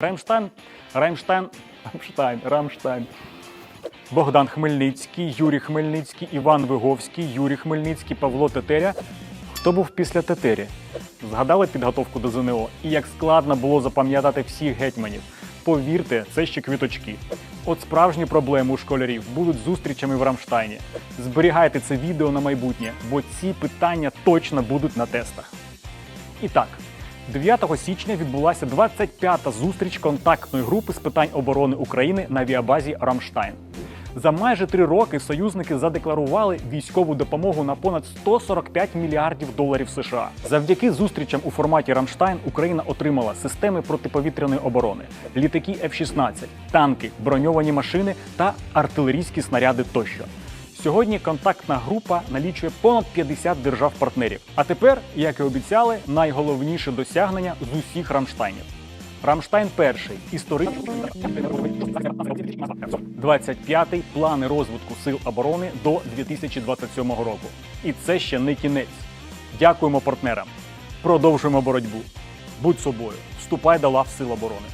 Ремштайн, Ремштайн, Рамштайн, Рамштайн. Богдан Хмельницький, Юрій Хмельницький, Іван Виговський, Юрій Хмельницький, Павло Тетеря. Хто був після Тетері? Згадали підготовку до ЗНО і як складно було запам'ятати всіх гетьманів. Повірте, це ще квіточки. От справжні проблеми у школярів будуть зустрічами в Рамштайні. Зберігайте це відео на майбутнє, бо ці питання точно будуть на тестах. І так, 9 січня відбулася 25-та зустріч контактної групи з питань оборони України на авіабазі Рамштайн. За майже три роки союзники задекларували військову допомогу на понад 145 мільярдів доларів США. Завдяки зустрічам у форматі Рамштайн Україна отримала системи протиповітряної оборони, літаки F-16, танки, броньовані машини та артилерійські снаряди тощо. Сьогодні контактна група налічує понад 50 держав-партнерів. А тепер, як і обіцяли, найголовніше досягнення з усіх Рамштайнів. Рамштайн перший історичний 25-й плани розвитку сил оборони до 2027 року. І це ще не кінець. Дякуємо партнерам. Продовжуємо боротьбу. Будь собою, вступай до лав сил оборони.